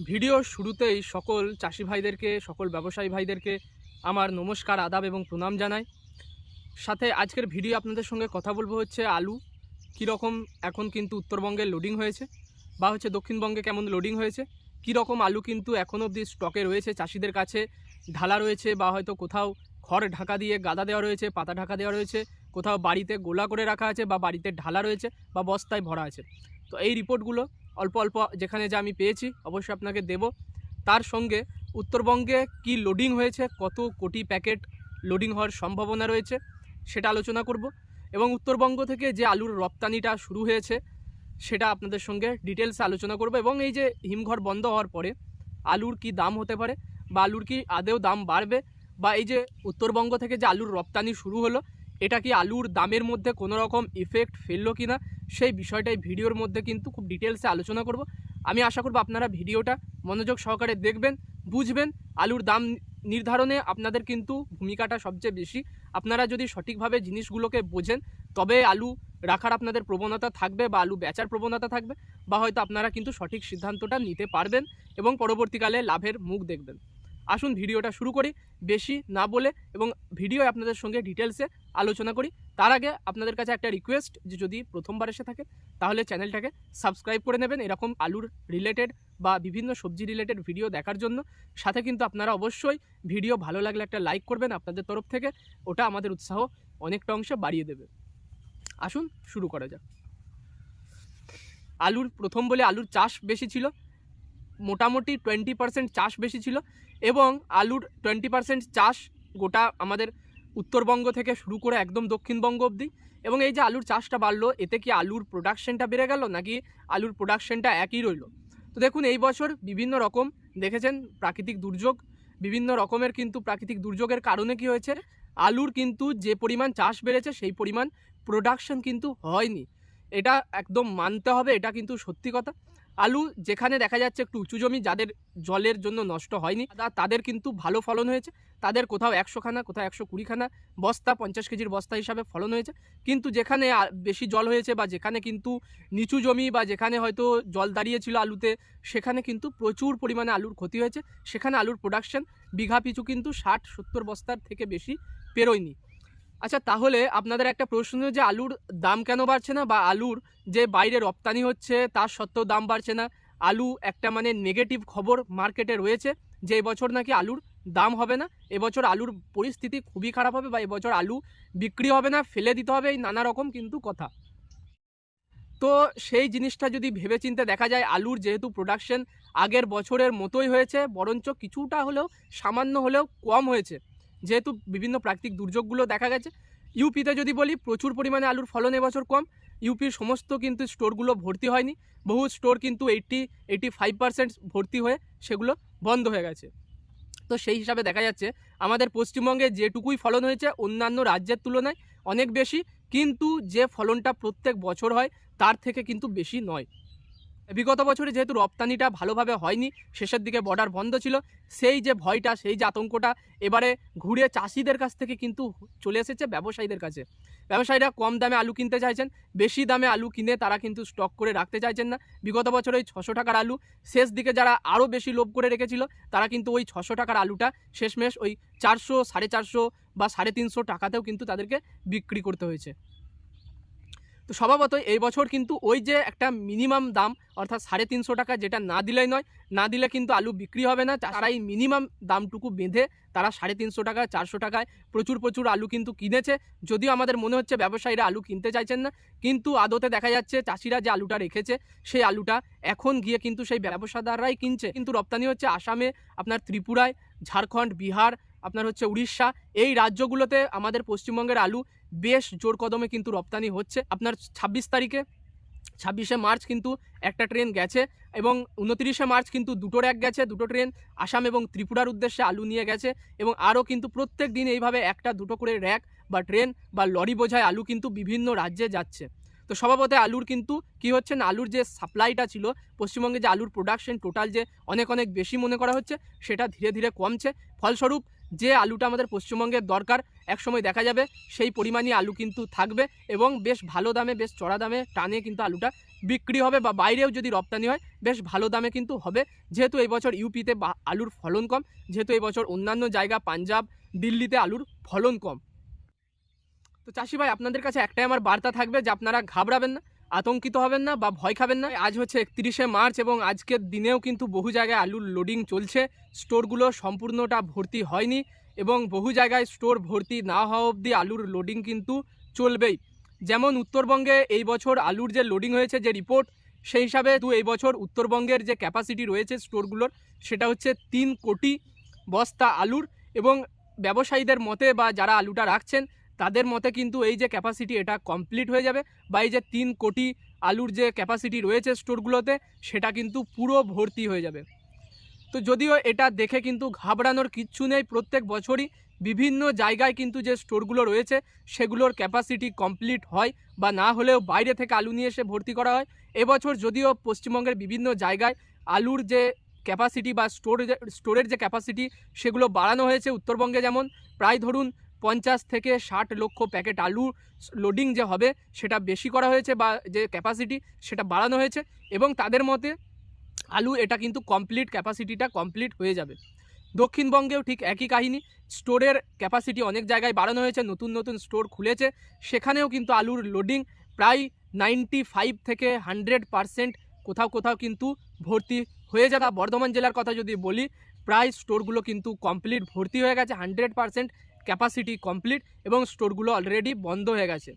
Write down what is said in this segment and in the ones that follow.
Video শুরুতেই সকল চাষি ভাইদেরকে, সকল ব্যবসায়ী ভাইদেরকে আমার নমস্কার, আদাব এবং প্রণাম জানাই। সাথে আজকের ভিডিও আপনাদের সঙ্গে কথা বলব হচ্ছে আলু, কীরকম এখন কিন্তু উত্তরবঙ্গে লোডিং হয়েছে বা হচ্ছে দক্ষিণবঙ্গে কেমন লোডিং হয়েছে, কীরকম আলু কিন্তু এখনও অবধি স্টকে রয়েছে, চাষিদের কাছে ঢালা রয়েছে বা হয়তো কোথাও খড় ঢাকা দিয়ে গাদা দেওয়া রয়েছে, পাতা ঢাকা দেওয়া রয়েছে, কোথাও বাড়িতে গোলা করে রাখা আছে বা বাড়িতে ঢালা রয়েছে বা বস্তায় ভরা আছে। তো এই রিপোর্টগুলো অল্প অল্প যেখানে যা আমি পেয়েছি অবশ্যই আপনাকে দেব। তার সঙ্গে উত্তরবঙ্গে কি লোডিং হয়েছে, কত কোটি প্যাকেট লোডিং হওয়ার সম্ভাবনা রয়েছে সেটা আলোচনা করব এবং উত্তরবঙ্গ থেকে যে আলুর রপ্তানিটা শুরু হয়েছে সেটা আপনাদের সঙ্গে ডিটেলসে আলোচনা করব এবং এই যে হিমঘর বন্ধ হওয়ার পরে আলুর কি দাম হতে পারে বা আলুর কি আদেও দাম বাড়বে বা এই যে উত্তরবঙ্গ থেকে যে আলুর রপ্তানি শুরু হলো এটা কি আলুর দামের মধ্যে কোনো রকম ইফেক্ট ফেলল কি না সেই বিষয়টাই ভিডিওর মধ্যে কিন্তু খুব ডিটেলসে আলোচনা করব। আমি আশা করব আপনারা ভিডিওটা মনোযোগ সহকারে দেখবেন, বুঝবেন। আলুর দাম নির্ধারণে আপনাদের কিন্তু ভূমিকাটা সবচেয়ে বেশি। আপনারা যদি সঠিকভাবে জিনিসগুলোকে বোঝেন, তবে আলু রাখার আপনাদের প্রবণতা থাকবে বা আলু বেচার প্রবণতা থাকবে বা হয়তো আপনারা কিন্তু সঠিক সিদ্ধান্তটা নিতে পারবেন এবং পরবর্তীকালে লাভের মুখ দেখবেন। আসুন ভিডিওটা শুরু করি, বেশি না বলে, এবং ভিডিও আপনাদের সঙ্গে ডিটেলসে আলোচনা করি। তার আগে আপনাদের কাছে একটা রিকোয়েস্ট যে যদি প্রথমবার এসে থাকে, তাহলে চ্যানেলটাকে সাবস্ক্রাইব করে নেবেন। এরকম আলুর রিলেটেড বা বিভিন্ন সবজি রিলেটেড ভিডিও দেখার জন্য। সাথে কিন্তু আপনারা অবশ্যই ভিডিও ভালো লাগলে একটা লাইক করবেন আপনাদের তরফ থেকে। ওটা আমাদের উৎসাহ অনেকটা অংশে বাড়িয়ে দেবে। আসুন শুরু করা যাক। আলুর, প্রথম বলে আলুর চাষ বেশি ছিল। মোটামুটি টোয়েন্টি পার্সেন্ট চাষ বেশি ছিল এবং আলুর টোয়েন্টি পার্সেন্ট চাষ গোটা আমাদের উত্তরবঙ্গ থেকে শুরু করে একদম দক্ষিণবঙ্গ অবধি। এবং এই যে আলুর চাষটা বাড়লো, এতে কি আলুর প্রোডাকশনটা বেড়ে গেল নাকি আলুর প্রোডাকশনটা একই রইল? তো দেখুন, এই বছর বিভিন্ন রকম দেখেছেন প্রাকৃতিক দুর্যোগ, বিভিন্ন রকমের কিন্তু প্রাকৃতিক দুর্যোগের কারণে কি হয়েছে, আলুর কিন্তু যে পরিমাণ চাষ বেড়েছে সেই পরিমাণ প্রোডাকশন কিন্তু হয়নি। এটা একদম মানতে হবে, এটা কিন্তু সত্যি কথা। আলু যেখানে দেখা যাচ্ছে একটু উঁচু জমি, যাদের জলের জন্য নষ্ট হয়নি তাদের কিন্তু ভালো ফলন হয়েছে। তাদের কোথাও একশোখানা, কোথাও একশো কুড়িখানা বস্তা, পঞ্চাশ কেজির বস্তা হিসাবে ফলন হয়েছে। কিন্তু যেখানে বেশি জল হয়েছে বা যেখানে কিন্তু নিচু জমি বা যেখানে হয়তো জল দাঁড়িয়েছিল আলুতে, সেখানে কিন্তু প্রচুর পরিমাণে আলুর ক্ষতি হয়েছে। সেখানে আলুর প্রোডাকশন বিঘা পিছু কিন্তু ষাট সত্তর বস্তার থেকে বেশি পেরোয়নি। আচ্ছা তাহলে আপনাদের একটা প্রশ্ন যে আলুর দাম কেন বাড়ছে না বা আলুর যে বাইরে রপ্তানি হচ্ছে তার সত্ত্বেও দাম বাড়ছে না? আলু একটা মানে নেগেটিভ খবর মার্কেটে রয়েছে যে এবছর নাকি আলুর দাম হবে না। এবছর আলুর পরিস্থিতি খুবই খারাপ হবে বা এবছর আলু বিক্রি হবে না, ফেলে দিতে হবে এই নানা রকম কিন্তু কথা। তো সেই জিনিসটা যদি ভেবেচিন্তে দেখা যায়, আলুর যেহেতু প্রোডাকশন আগের বছরের মতোই হয়েছে, বরঞ্চ কিছুটা হলেও সামান্য হলেও কম হয়েছে। যেহেতু বিভিন্ন প্রাকৃতিক দুর্যোগগুলো দেখা গেছে ইউপিতে যদি বলি প্রচুর পরিমাণে আলুর ফলন এবছর কম। ইউপির সমস্ত কিন্তু স্টোরগুলো ভর্তি হয়নি। বহু স্টোর কিন্তু এইট্টি এইটি ফাইভ পার্সেন্ট ভর্তি হয়ে সেগুলো বন্ধ হয়ে গেছে। তো সেই হিসাবে দেখা যাচ্ছে, আমাদের পশ্চিমবঙ্গে যেটুকুই ফলন হয়েছে অন্যান্য রাজ্যের তুলনায় অনেক বেশি, কিন্তু যে ফলনটা প্রত্যেক বছর হয় তার থেকে কিন্তু বেশি নয়। বিগত বছরে যেহেতু রপ্তানিটা ভালোভাবে হয়নি, শেষের দিকে বর্ডার বন্ধ ছিল, সেই যে ভয়টা, সেই যে আতঙ্কটা এবারে ঘুরে চাষিদের কাছ থেকে কিন্তু চলে এসেছে ব্যবসায়ীদের কাছে। ব্যবসায়ীরা কম দামে আলু কিনতে চাইছেন, বেশি দামে আলু কিনে তারা কিন্তু স্টক করে রাখতে চাইছেন না। বিগত বছর ওই ছশো টাকার আলু, শেষ দিকে যারা আরও বেশি লোভ করে রেখেছিল, তারা কিন্তু ওই ছশো টাকার আলুটা শেষমেশ ওই চারশো, সাড়ে চারশো বা সাড়ে তিনশো টাকাতেও কিন্তু তাদেরকে বিক্রি করতে হয়েছে। তো স্বভাবতই এই বছর কিন্তু ওই যে একটা মিনিমাম দাম, অর্থাৎ সাড়ে তিনশো টাকা যেটা না দিলেই নয়, না দিলে কিন্তু আলু বিক্রি হবে না। তারা এই মিনিমাম দামটুকু বেঁধে তারা সাড়ে তিনশো টাকা, চারশো টাকায় প্রচুর প্রচুর আলু কিন্তু কিনেছে। যদিও আমাদের মনে হচ্ছে ব্যবসায়ীরা আলু কিনতে চাইছেন না, কিন্তু আদতে দেখা যাচ্ছে চাষিরা যে আলুটা রেখেছে, সেই আলুটা এখন গিয়ে কিন্তু সেই ব্যবসাদাররাই কিনছে। কিন্তু রপ্তানি হচ্ছে আসামে, আপনার ত্রিপুরায়, ঝাড়খণ্ড, বিহার, আপনার হচ্ছে উড়িষ্যা। এই রাজ্যগুলোতে আমাদের পশ্চিমবঙ্গের আলু বেশ জোর কদমে কিন্তু রপ্তানি হচ্ছে। আপনার ছাব্বিশ তারিখে, ছাব্বিশে মার্চ কিন্তু একটা ট্রেন গেছে এবং উনতিরিশে মার্চ কিন্তু দুটো র্যাক গেছে, দুটো ট্রেন আসাম এবং ত্রিপুরার উদ্দেশ্যে আলু নিয়ে গেছে এবং আরও কিন্তু প্রত্যেক দিন এইভাবে একটা, দুটো করে র্যাক বা ট্রেন বা লরি বোঝায় আলু কিন্তু বিভিন্ন রাজ্যে যাচ্ছে। তো স্বভাবতে আলুর কিন্তু কি হচ্ছে না, আলুর যে সাপ্লাইটা ছিল, পশ্চিমবঙ্গে যে আলুর প্রোডাকশন টোটাল যে অনেক অনেক বেশি মনে করা হচ্ছে, সেটা ধীরে ধীরে কমছে। ফলস্বরূপ যে আলুটা আমাদের পশ্চিমবঙ্গের দরকার, একসময় দেখা যাবে সেই পরিমাণই আলু কিন্তু থাকবে এবং বেশ ভালো দামে, বেশ চড়া দামে টানে কিন্তু আলুটা বিক্রি হবে বা বাইরেও যদি রপ্তানি হয়, বেশ ভালো দামে কিন্তু হবে। যেহেতু এই বছর ইউপিতে বা আলুর ফলন কম, যেহেতু এই বছর অন্যান্য জায়গা পাঞ্জাব, দিল্লিতে আলুর ফলন কম। তো চাষি ভাই, আপনাদের কাছে একটাই আমার বার্তা থাকবে যে আপনারা ঘাবড়াবেন না আতঙ্কিত হবেন না বা ভয় খাবেন না। আজ হচ্ছে একত্রিশে মার্চ এবং আজকের দিনেও কিন্তু বহু জায়গায় আলুর লোডিং চলছে। স্টোরগুলো সম্পূর্ণটা ভর্তি হয়নি এবং বহু জায়গায় স্টোর ভর্তি না হওয়া অবধি আলুর লোডিং কিন্তু চলবেই। যেমন উত্তরবঙ্গে এই বছর আলুর যে লোডিং হয়েছে যে রিপোর্ট সেই হিসাবে দু এই বছর উত্তরবঙ্গের যে ক্যাপাসিটি রয়েছে স্টোরগুলোর সেটা হচ্ছে তিন কোটি বস্তা আলুর এবং ব্যবসায়ীদের মতে বা যারা আলুটা রাখছেন তাদের মতে কিন্তু এই যে ক্যাপাসিটি এটা কমপ্লিট হয়ে যাবে বা এই যে তিন কোটি আলুর যে ক্যাপাসিটি রয়েছে স্টোরগুলোতে, সেটা কিন্তু পুরো ভর্তি হয়ে যাবে। তো যদিও এটা দেখে কিন্তু ঘাবড়ানোর কিচ্ছু নেই, প্রত্যেক বছরই বিভিন্ন জায়গায় কিন্তু যে স্টোরগুলো রয়েছে, সেগুলোর ক্যাপাসিটি কমপ্লিট হয় বা না হলেও বাইরে থেকে আলু নিয়ে এসে ভর্তি করা হয়। এবছর যদিও পশ্চিমবঙ্গের বিভিন্ন জায়গায় আলুর যে ক্যাপাসিটি বা স্টোর স্টোরের যে ক্যাপাসিটি সেগুলো বাড়ানো হয়েছে উত্তরবঙ্গে যেমন, প্রায় ধরুন পঞ্চাশ থেকে ষাট লক্ষ প্যাকেট আলু লোডিং যে হবে, সেটা বেশি করা হয়েছে বা যে ক্যাপাসিটি সেটা বাড়ানো হয়েছে এবং তাদের মতে আলু এটা কিন্তু কমপ্লিট ক্যাপাসিটিটা কমপ্লিট হয়ে যাবে। দক্ষিণবঙ্গেও ঠিক একই কাহিনী স্টোরের ক্যাপাসিটি অনেক জায়গায় বাড়ানো হয়েছে, নতুন নতুন স্টোর খুলেছে, সেখানেও কিন্তু আলুর লোডিং প্রায় নাইনটি ফাইভ থেকে হান্ড্রেড পারসেন্ট কোথাও কোথাও কিন্তু ভর্তি হয়ে যাবে। বর্ধমান জেলার কথা যদি বলি, প্রায় স্টোরগুলো কিন্তু কমপ্লিট ভর্তি হয়ে গেছে হান্ড্রেড পারসেন্ট ক্যাপাসিটি কমপ্লিট এবং স্টোরগুলো অলরেডি বন্ধ হয়ে গেছে।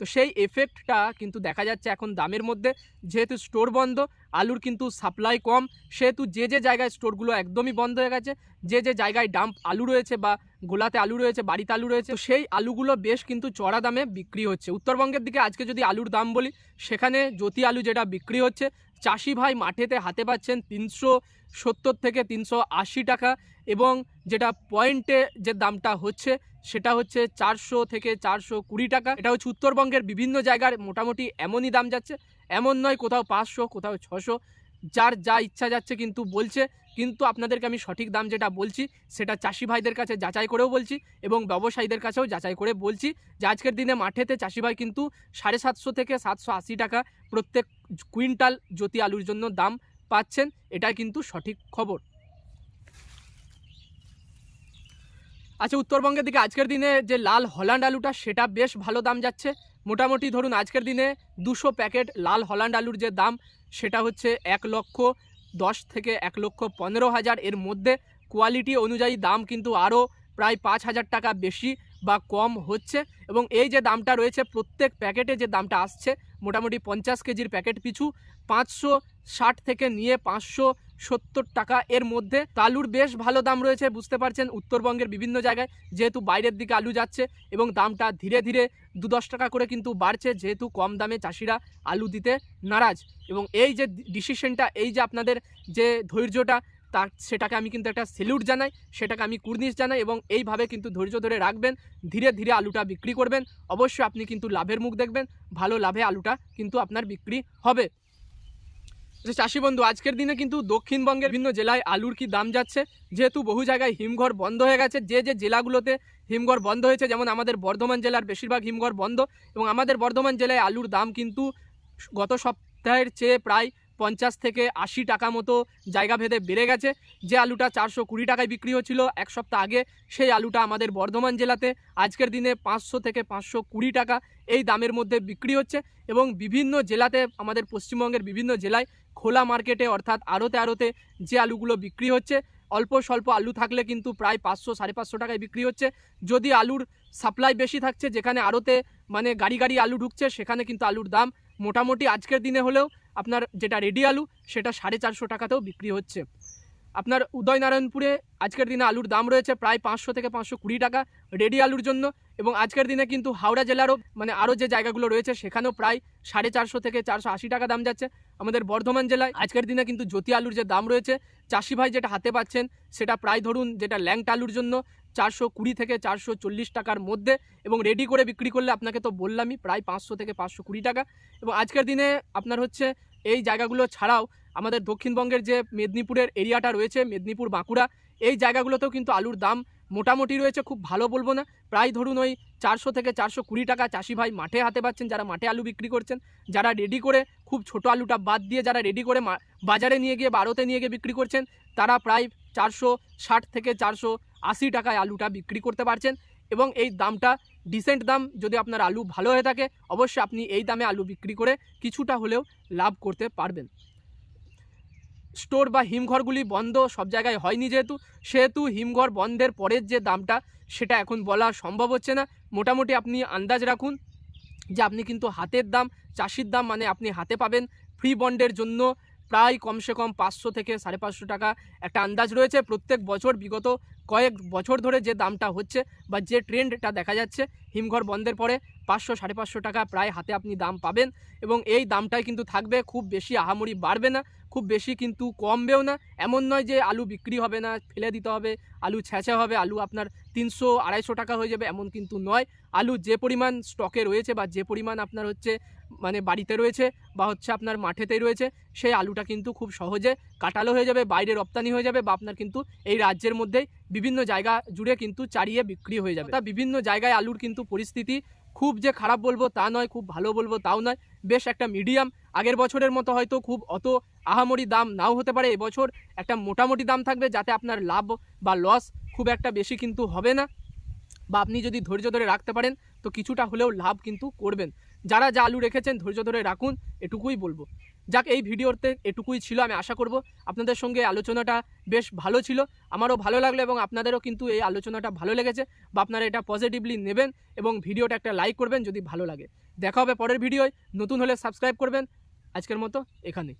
তো সেই এফেক্টটা কিন্তু দেখা যাচ্ছে এখন দামের মধ্যে। যেহেতু স্টোর বন্ধ, আলুর কিন্তু সাপ্লাই কম, সেহেতু যে যে জায়গায় স্টোরগুলো একদমই বন্ধ হয়ে গেছে, যে যে জায়গায় ডাম্প আলু রয়েছে বা গোলাতে আলু রয়েছে, বাড়িতে আলু রয়েছে সেই আলুগুলো বেশ কিন্তু চড়া দামে বিক্রি হচ্ছে। উত্তরবঙ্গের দিকে আজকে যদি আলুর দাম বলি, সেখানে জ্যোতি আলু যেটা বিক্রি হচ্ছে, চাষি ভাই মাঠেতে হাতে পাচ্ছেন তিনশো সত্তর থেকে তিনশো আশি টাকা এবং যেটা পয়েন্টে যে দামটা হচ্ছে সেটা হচ্ছে চারশো থেকে চারশো কুড়ি টাকা। এটা হচ্ছে উত্তরবঙ্গের বিভিন্ন জায়গার মোটামুটি এমনই দাম যাচ্ছে। এমন নয়, কোথাও পাঁচশো, কোথাও ছশো। যার যা ইচ্ছা যাচ্ছে কিন্তু বলছে। কিন্তু আপনাদেরকে আমি সঠিক দাম যেটা বলছি, সেটা চাষি ভাইদের কাছে যাচাই করেও বলছি এবং ব্যবসায়ীদের কাছেও যাচাই করে বলছি যে আজকের দিনে মাঠেতে চাষি ভাই কিন্তু সাড়ে সাতশো থেকে সাতশো আশি টাকা প্রত্যেক কুইন্টাল জ্যোতি আলুর জন্য দাম পাচ্ছেন। এটা কিন্তু সঠিক খবর। আচ্ছা উত্তরবঙ্গের দিকে আজকের দিনে যে লাল হল্যান্ড আলুটা, সেটা বেশ ভালো দাম যাচ্ছে। মোটামুটি ধরুন, আজকের দিনে দুশো প্যাকেট লাল হল্যান্ড আলুর যে দাম, সেটা হচ্ছে এক লক্ষ দশ থেকে এক লক্ষ পনেরো হাজার। এর মধ্যে কোয়ালিটি অনুযায়ী দাম কিন্তু আরও প্রায় পাঁচ হাজার টাকা বেশি। বা কম হচ্ছে এবং এই যে দামটা রয়েছে প্রত্যেক প্যাকেটে যে দামটা আসছে, মোটামুটি পঞ্চাশ কেজির প্যাকেট পিছু পাঁচশো ষাট থেকে নিয়ে পাঁচশো সত্তর টাকা এর মধ্যে। আলুর বেশ ভালো দাম রয়েছে, বুঝতে পারছেন? উত্তরবঙ্গের বিভিন্ন জায়গায় যেহেতু বাইরের দিকে আলু যাচ্ছে এবং দামটা ধীরে ধীরে দু দশ টাকা করে কিন্তু বাড়ছে, যেহেতু কম দামে চাষিরা আলু দিতে নারাজ। এবং এই যে ডিসিশনটা এই যে আপনাদের যে ধৈর্যটা তা সেটাকে আমি কিন্তু একটা সেলুট জানাই, সেটাকে আমি কুর্নিশ জানাই এবং এইভাবে কিন্তু ধৈর্য ধরে রাখবেন, ধীরে ধীরে আলুটা বিক্রি করবেন। অবশ্যই আপনি কিন্তু লাভের মুখ দেখবেন, ভালো লাভে আলুটা কিন্তু আপনার বিক্রি হবে। যে চাষি বন্ধু, আজকের দিনে কিন্তু দক্ষিণবঙ্গের বিভিন্ন জেলায় আলুর কি দাম যাচ্ছে? যেহেতু বহু জায়গায় হিমঘর বন্ধ হয়ে গেছে, যে যে জেলাগুলোতে হিমঘর বন্ধ হয়েছে, যেমন আমাদের বর্ধমান জেলার বেশিরভাগ হিমঘর বন্ধ এবং আমাদের বর্ধমান জেলায় আলুর দাম কিন্তু গত সপ্তাহের চেয়ে প্রায় পঞ্চাশ থেকে আশি টাকা মতো জায়গা ভেদে বেড়ে গেছে। যে আলুটা চারশো কুড়ি টাকায় বিক্রি হচ্ছিল এক সপ্তাহ আগে, সেই আলুটা আমাদের বর্ধমান জেলাতে আজকের দিনে পাঁচশো থেকে পাঁচশো কুড়ি টাকা এই দামের মধ্যে বিক্রি হচ্ছে এবং বিভিন্ন জেলাতে, আমাদের পশ্চিমবঙ্গের বিভিন্ন জেলায় খোলা মার্কেটে অর্থাৎ আড়তে আড়তে যে আলুগুলো বিক্রি হচ্ছে, অল্প স্বল্প আলু থাকলে কিন্তু প্রায় পাঁচশো সাড়ে পাঁচশো টাকায় বিক্রি হচ্ছে। যদি আলুর সাপ্লাই বেশি থাকছে, যেখানে আড়তে মানে গাড়ি গাড়ি আলু ঢুকছে, সেখানে কিন্তু আলুর দাম মোটামুটি আজকের দিনে হলেও আপনার যেটা রেডি আলু, সেটা সাড়ে চারশো টাকাতেও বিক্রি হচ্ছে। আপনার উদয়নারায়ণপুরে আজকের দিনে আলুর দাম রয়েছে প্রায় পাঁচশো থেকে পাঁচশো কুড়ি টাকা। রেডি আলুর জন্য এবং আজকের দিনে কিন্তু হাওড়া জেলারও মানে আরও যে জায়গাগুলো রয়েছে, সেখানেও প্রায় সাড়ে চারশো থেকে চারশো আশি টাকা দাম যাচ্ছে আমাদের বর্ধমান জেলায়। আজকের দিনে কিন্তু জ্যোতি আলুর যে দাম রয়েছে, চাষি ভাই যেটা হাতে পাচ্ছেন, সেটা প্রায় ধরুন যেটা ল্যাংটা আলুর জন্য চারশো কুড়ি থেকে চারশো চল্লিশ টাকার মধ্যে এবং রেডি করে বিক্রি করলে আপনাকে তো বললামই, প্রায় পাঁচশো থেকে পাঁচশো কুড়ি টাকা। এবং আজকের দিনে আপনার হচ্ছে এই জায়গাগুলো ছাড়াও আমাদের দক্ষিণবঙ্গের যে মেদিনীপুরের এরিয়াটা রয়েছে, মেদিনীপুর বাঁকুড়া, এই জায়গাগুলোতেও কিন্তু আলুর দাম মোটামুটি রয়েছে, খুব ভালো বলব না। প্রায় ধরুন ওই চারশো থেকে চারশো কুড়ি টাকা চাষি ভাই মাঠে হাতে পাচ্ছেন, যারা মাঠে আলু বিক্রি করছেন। যারা রেডি করে খুব ছোট আলুটা বাদ দিয়ে যারা রেডি করে বাজারে নিয়ে গিয়ে বারোতে নিয়ে গিয়ে বিক্রি করছেন, তারা প্রায় চারশো ষাট থেকে চারশো আশি টাকায় আলুটা বিক্রি করতে পারছেন। এবং এই দামটা ডিসেন্ট দাম, যদি আপনার আলু ভালো হয়ে থাকে, অবশ্যই আপনি এই দামে আলু বিক্রি করে কিছুটা হলেও লাভ করতে পারবেন। স্টোর বা হিমঘরগুলি বন্ধ সব জায়গায় হয়নি যেহেতু, সেহেতু হিমঘর বন্ধের পরের যে দামটা, সেটা এখন বলা সম্ভব হচ্ছে না। মোটামুটি আপনি আন্দাজ রাখুন যে আপনি কিন্তু হাতের দাম, চাষির দাম মানে আপনি হাতে পাবেন ফ্রি বন্ডের জন্য। প্রায় কমসে কম পাঁচশো থেকে সাড়ে পাঁচশো টাকা একটা আন্দাজ রয়েছে। প্রত্যেক বছর বিগত কয়েক বছর ধরে যে দামটা হচ্ছে বা যে ট্রেন্ডটা দেখা যাচ্ছে, হিমঘর বন্ধের পরে পাঁচশো সাড়ে পাঁচশো টাকা প্রায় হাতে আপনি দাম পাবেন এবং এই দামটাই কিন্তু থাকবে। খুব বেশি আহামরি বাড়বে না, খুব বেশি কিন্তু কমবেও না। এমন নয় যে আলু বিক্রি হবে না, ফেলে দিতে হবে, আলু ছেঁচা হবে, আলু আপনার তিনশো আড়াইশো টাকা হয়ে যাবে, এমন কিন্তু নয়। আলু যে পরিমাণ স্টকে রয়েছে বা যে পরিমাণ আপনার হচ্ছে মানে বাড়িতে রয়েছে বা হচ্ছে আপনার মাঠেতেই রয়েছে, সেই আলুটা কিন্তু খুব সহজে কাটালো হয়ে যাবে, বাইরে রপ্তানি হয়ে যাবে বা আপনার কিন্তু এই রাজ্যের মধ্যেই বিভিন্ন জায়গা জুড়ে কিন্তু চারিয়ে বিক্রি হয়ে যাবে। তা বিভিন্ন জায়গায় আলুর কিন্তু পরিস্থিতি খুব যে খারাপ বলব তা নয়, খুব ভালো বলব তাও নয়। বেশ একটা মিডিয়াম আগের বছরের মতো হয়তো খুব অত আহামরি দাম নাও হতে পারে, এবছর একটা মোটামুটি দাম থাকবে যাতে আপনার লাভ বা লস খুব একটা বেশি কিন্তু হবে না। বা আপনি যদি ধৈর্য ধরে রাখতে পারেন, তো কিছুটা হলেও লাভ কিন্তু করবেন। যারা যা আলু রেখেছেন, ধৈর্য ধরে রাখুন, এটুকুই বলব। যাক, এই ভিডিওতে এটুকুই ছিল, আমি আশা করব আপনাদের সঙ্গে আলোচনাটা বেশ ভালো ছিল। আমারও ভালো লাগল এবং আপনাদেরও কিন্তু এই আলোচনাটা ভালো লেগেছে বা আপনারা এটা পজিটিভলি নেবেন এবং ভিডিওটা একটা লাইক করবেন যদি ভালো লাগে। দেখা হবে পরের ভিডিওয়। নতুন হলে সাবস্ক্রাইব করবেন। আজকের মতো এখানেই।